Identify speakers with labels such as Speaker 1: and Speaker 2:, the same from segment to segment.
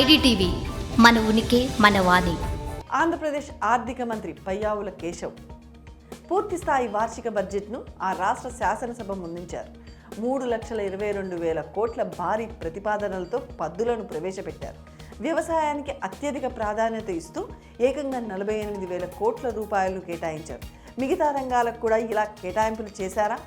Speaker 1: IDTV మన ఉనికి మన వాణి.
Speaker 2: ఆంధ్రప్రదేశ్ ఆర్థిక మంత్రి పయ్యావుల కేశవ్. పూర్తి స్థాయి వార్షిక బడ్జెట్ను ఆ రాష్ట్ర శాసనసభ ముందుంచారు. మూడు లక్షల ఇరవై రెండు వేల కోట్ల భారీ ప్రతిపాదనలతో పద్దులను ప్రవేశపెట్టారు. వ్యవసాయానికి అత్యధిక ప్రాధాన్యత ఇస్తూ ఏకంగా నలభై ఎనిమిది వేల కోట్ల రూపాయలు కేటాయించారు. మిగతా రంగాలకు కూడా ఇలా కేటాయింపులు చేశారా?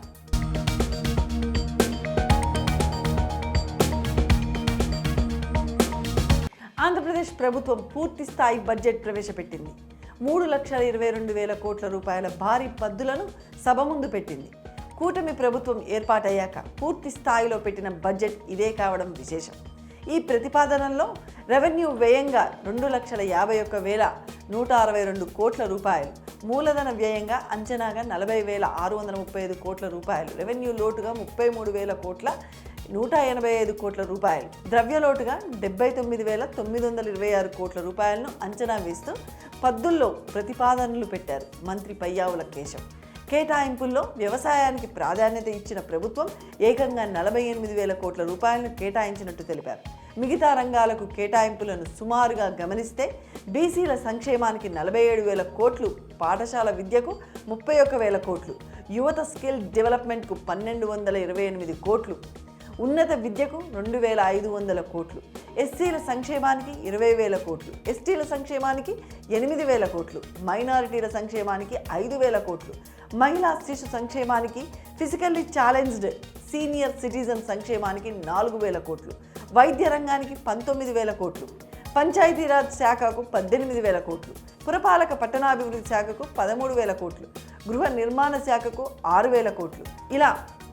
Speaker 2: ఆంధ్రప్రదేశ్ ప్రభుత్వం పూర్తి స్థాయి బడ్జెట్ ప్రవేశపెట్టింది. మూడు లక్షల ఇరవై రెండు వేల కోట్ల రూపాయల భారీ పద్దులను సభ ముందు పెట్టింది. కూటమి ప్రభుత్వం ఏర్పాటయ్యాక పూర్తి స్థాయిలో పెట్టిన బడ్జెట్ ఇదే కావడం విశేషం. ఈ ప్రతిపాదనలో రెవెన్యూ వ్యయంగా రెండు లక్షల యాభై ఒక్క వేల నూట అరవై రెండు కోట్ల రూపాయలు మూలధన వ్యయంగా అంచనాగా నలభై వేల ఆరు వందల ముప్పై ఐదు కోట్ల రూపాయలు రెవెన్యూ లోటుగా ముప్పై మూడు వేల కోట్ల నూట ఎనభై ఐదు కోట్ల రూపాయలు ద్రవ్యలోటుగా డెబ్బై తొమ్మిది వేల తొమ్మిది వందల ఇరవై ఆరు కోట్ల రూపాయలను అంచనా వేస్తూ పద్దుల్లో ప్రతిపాదనలు పెట్టారు మంత్రి పయ్యావుల కేశవ్. కేటాయింపుల్లో వ్యవసాయానికి ప్రాధాన్యత ఇచ్చిన ప్రభుత్వం ఏకంగా నలభై ఎనిమిది వేల కోట్ల రూపాయలను కేటాయించినట్టు తెలిపారు. మిగతా రంగాలకు కేటాయింపులను సుమారుగా గమనిస్తే బీసీల సంక్షేమానికి నలభై ఏడు వేల కోట్లు పాఠశాల విద్యకు ముప్పై ఒక్క వేల కోట్లు యువత స్కిల్ డెవలప్మెంట్కు పన్నెండు వందల ఇరవై ఎనిమిది కోట్లు ఉన్నత విద్యకు రెండు వేల ఐదు వందల కోట్లు ఎస్సీల సంక్షేమానికి ఇరవై వేల కోట్లు ఎస్టీల సంక్షేమానికి ఎనిమిది వేల కోట్లు మైనారిటీల సంక్షేమానికి ఐదు వేల కోట్లు మహిళా శిశు సంక్షేమానికి ఫిజికల్లీ ఛాలెంజ్డ్ సీనియర్ సిటిజన్ సంక్షేమానికి నాలుగు వేల కోట్లు వైద్య రంగానికి పంతొమ్మిది వేల కోట్లు పంచాయతీరాజ్ శాఖకు పద్దెనిమిది వేల కోట్లు పురపాలక పట్టణాభివృద్ధి శాఖకు పదమూడు వేల కోట్లు గృహ నిర్మాణ శాఖకు ఆరు వేల కోట్లు. ఇలా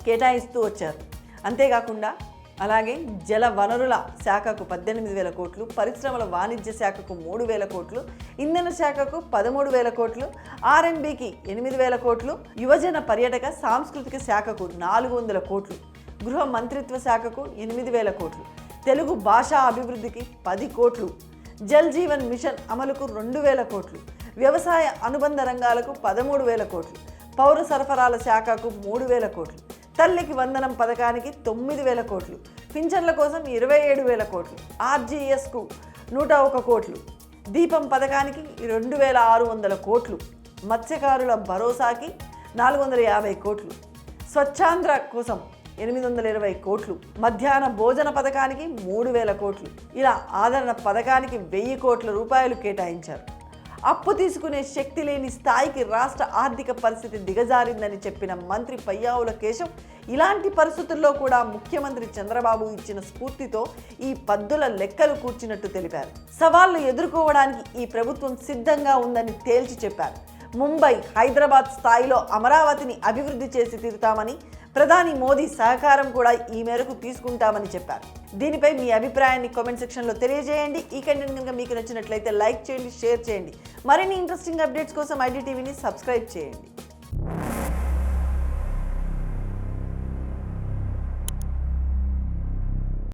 Speaker 2: కేటాయిస్తూ వచ్చారు. అంతేకాకుండా అలాగే జల వనరుల శాఖకు పద్దెనిమిది వేల కోట్లు పరిశ్రమల వాణిజ్య శాఖకు మూడు వేల కోట్లు ఇంధన శాఖకు పదమూడు వేల కోట్లు ఆర్ఎండ్బికి ఎనిమిది వేల కోట్లు యువజన పర్యటక సాంస్కృతిక శాఖకు నాలుగు వందల కోట్లు గృహ మంత్రిత్వ శాఖకు ఎనిమిది వేల కోట్లు తెలుగు భాషా అభివృద్ధికి పది కోట్లు జల్ జీవన్ మిషన్ అమలుకు రెండు వేల కోట్లు వ్యవసాయ అనుబంధ రంగాలకు పదమూడు వేల కోట్లు పౌర సరఫరాల శాఖకు మూడు వేల కోట్లు తల్లికి వందనం పథకానికి తొమ్మిది వేల కోట్లు పింఛన్ల కోసం ఇరవై ఏడు వేల కోట్లు ఆర్జీఎస్కు నూట ఒక కోట్లు దీపం పథకానికి రెండు వేల ఆరు వందల కోట్లు మత్స్యకారుల భరోసాకి నాలుగు వందల యాభై కోట్లు స్వచ్ఛాంధ్ర కోసం ఎనిమిది వందల ఇరవై కోట్లు మధ్యాహ్న భోజన పథకానికి మూడు వేల కోట్లు. ఇలా ఆదరణ పథకానికి వెయ్యి కోట్ల రూపాయలు కేటాయించారు. అప్పు తీసుకునే శక్తి లేని స్థాయికి రాష్ట్ర ఆర్థిక పరిస్థితి దిగజారిందని చెప్పిన మంత్రి పయ్యావుల కేశవ్ ఇలాంటి పరిస్థితుల్లో కూడా ముఖ్యమంత్రి చంద్రబాబు ఇచ్చిన స్ఫూర్తితో ఈ పద్దుల లెక్కలు కూర్చినట్టు తెలిపారు. సవాళ్ళు ఎదుర్కోవడానికి ఈ ప్రభుత్వం సిద్ధంగా ఉందని తేల్చి చెప్పారు. ముంబై హైదరాబాద్ స్థాయిలో అమరావతిని అభివృద్ధి చేసి తీరుతామని ప్రధాని మోదీ సహకారం కూడా ఈ మేరకు తీసుకుంటామని చెప్పారు. దీనిపై మీ అభిప్రాయాన్ని కామెంట్ సెక్షన్లో తెలియజేయండి. ఈ కంటెంట్ కనుక మీకు నచ్చినట్లయితే లైక్ చేయండి షేర్ చేయండి. మరిన్ని ఇంట్రెస్టింగ్ అప్డేట్స్ కోసం ఐడి టీవీని సబ్స్క్రైబ్ చేయండి.